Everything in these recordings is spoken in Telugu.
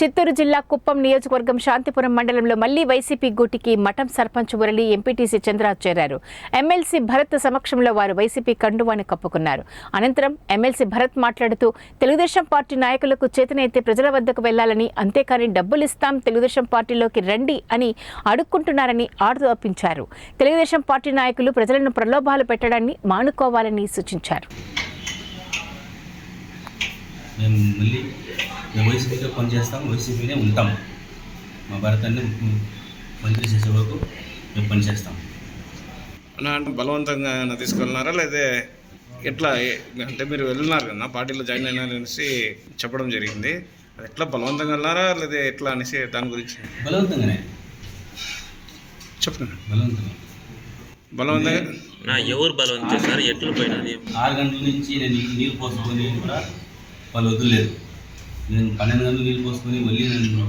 చిత్తూరు జిల్లా కుప్పం నియోజకవర్గం శాంతిపురం మండలంలో మళ్ళీ వైసీపీ గూటికి మఠం సర్పంచ్ మురళి ఎంపీటీసీ చంద్రరాజ్ చేరారు. ఎమ్మెల్సీ భరత్ సమక్షంలో వారు వైసీపీ కండువాని కప్పుకున్నారు. అనంతరం ఎమ్మెల్సీ భరత్ మాట్లాడుతూ తెలుగుదేశం పార్టీ నాయకులకు చేతనైతే ప్రజల వద్దకు వెళ్ళాలని అంతేకాని డబ్బులు ఇస్తాం తెలుగుదేశం పార్టీలోకి రండి అని అడుక్కుంటున్నారని ఆరోపించారు తెలుగుదేశం పార్టీ నాయకులు ప్రజలను ప్రలోభాలు పెట్టడాన్ని మానుకోవాలని సూచించారు. మేము వైసీపీగా పనిచేస్తాం వైసీపీనే ఉంటాం. మా భరతాన్ని మంత్రి చేసే వరకు మేము పనిచేస్తాం. అన్న అంటే బలవంతంగా ఏమైనా తీసుకెళ్ళినారా లేదా ఎట్లా? అంటే మీరు వెళ్ళినారు కదా పార్టీలో జాయిన్ అయినారనేసి చెప్పడం జరిగింది. అది ఎట్లా బలవంతంగా వెళ్ళినారా లేదా ఎట్లా అనేసి దాని గురించి? బలవంతంగానే. చెప్పండి. బలవంతంగా. బలవంతంగా? నా ఎవరు బలవంతం చేశారు? ఎట్లు పోయినది ఆరు గంటల నుంచి నేను నీళ్ళు పోసుకొని కూడా వాళ్ళు వదిలేదు నేను పన్నెండు గంటలు నీళ్ళు పోసుకొని మళ్ళీ నేను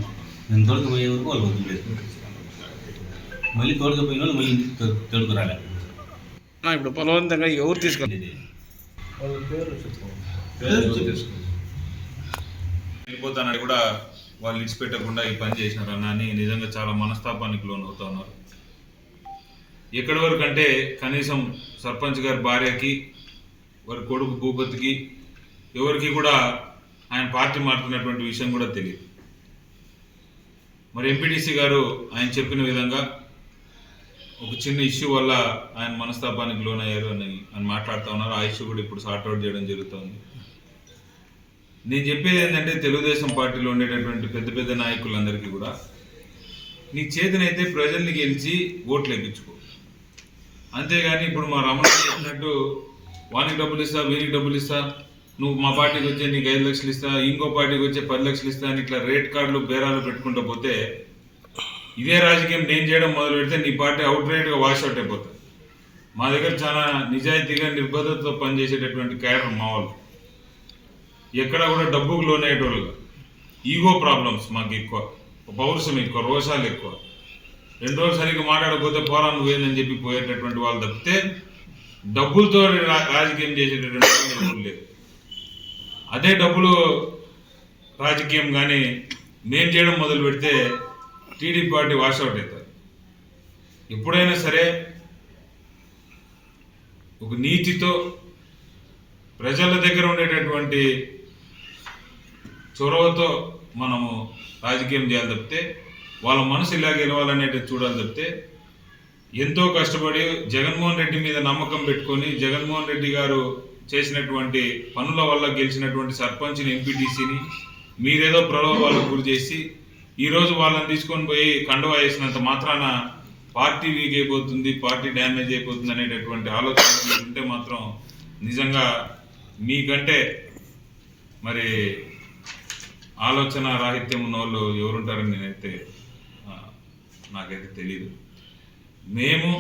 నేను తోడుకుపోయే వరకు వాళ్ళు వదిలేదు మళ్ళీ తోడుకుపోయిన వాళ్ళు మళ్ళీ ఇంటికి తో- తోడుకురాలే అన్న, ఇప్పుడు బలవంతంగా ఎవరు తీసుకెళ్ళి ఇది వెళ్ళిపోతానని కూడా వాళ్ళు ఇడిచిపెట్టకుండా ఈ పని చేసినారు అన్న అని నిజంగా చాలా మనస్తాపానికి లోనవుతా ఉన్నారు. ఎక్కడి వరకు అంటే కనీసం సర్పంచ్ గారి భార్యకి వారి కొడుకు భూపతికి ఎవరికి కూడా ఆయన పార్టీ మారుతున్నటువంటి విషయం కూడా తెలియదు. మరి ఎంపీటీసీ గారు ఆయన చెప్పిన విధంగా ఒక చిన్న ఇష్యూ వల్ల ఆయన మనస్తాపానికి లోనయ్యారు అని అని మాట్లాడుతూ ఉన్నారు. ఆ ఇష్యూ కూడా ఇప్పుడు సార్ట్అవుట్ చేయడం జరుగుతుంది. నేను చెప్పేది ఏంటంటే తెలుగుదేశం పార్టీలో ఉండేటటువంటి పెద్ద పెద్ద నాయకులందరికీ కూడా నీ చేతనైతే ప్రజల్ని గెలిచి ఓట్లు ఎక్కించుకో అంతేగాని ఇప్పుడు మా రమణ చెప్పినట్టు వానికి డబ్బులు ఇస్తా వీరికి డబ్బులు ఇస్తా నువ్వు మా పార్టీకి వచ్చే నీకు ఐదు లక్షలు ఇస్తా ఇంకో పార్టీకి వచ్చే పది లక్షలు ఇస్తా అని ఇట్లా రేట్ కార్డులు బేరాలు పెట్టుకుంటూ పోతే ఇదే రాజకీయం నేను చేయడం మొదలు పెడితే నీ పార్టీ అవుట్ రేట్గా వాష్ అవుట్ అయిపోతుంది. మా దగ్గర చాలా నిజాయితీగా నిర్బద్ధతతో పనిచేసేటటువంటి క్యాడర్ మా వాళ్ళు. ఎక్కడ కూడా డబ్బుకు లోన్ అయ్యేటోళ్ళుగా ఈగో ప్రాబ్లమ్స్ మాకు ఎక్కువ. పౌరుషం ఎక్కువ రోషాలు ఎక్కువ. రెండు రోజులు సరిగ్గా మాట్లాడకపోతే పోరా నువ్వేందని చెప్పి పోయేటటువంటి వాళ్ళు తప్పితే డబ్బులతో రాజకీయం చేసేటటువంటి లేదు. అదే డబ్బులు రాజకీయం కానీ నేను చేయడం మొదలు పెడితే టీడీపీ పార్టీ వాషౌట్ అవుతారు. ఎప్పుడైనా సరే ఒక నీతితో ప్రజల దగ్గర ఉండేటటువంటి చొరవతో మనము రాజకీయం చేయాలి తప్పితే వాళ్ళ మనసు ఇలా గెలవాలనేది చూడాలి తప్పితే ఎంతో కష్టపడి జగన్మోహన్ రెడ్డి మీద నమ్మకం పెట్టుకొని జగన్మోహన్ రెడ్డి గారు చేసినటువంటి పనుల వల్ల గెలిచినటువంటి సర్పంచ్ని ఎంపీటీసీని మీరేదో ప్రలోభాలకు గురి చేసి ఈరోజు వాళ్ళని తీసుకొని పోయి కండువా వేసినంత మాత్రాన పార్టీ వీక్ అయిపోతుంది పార్టీ డ్యామేజ్ అయిపోతుంది అనేటటువంటి ఆలోచన ఉంటే మాత్రం నిజంగా మీకంటే మరి ఆలోచన రాహిత్యం ఉన్న వాళ్ళు ఎవరుంటారని నేనైతే నాకైతే తెలియదు మేము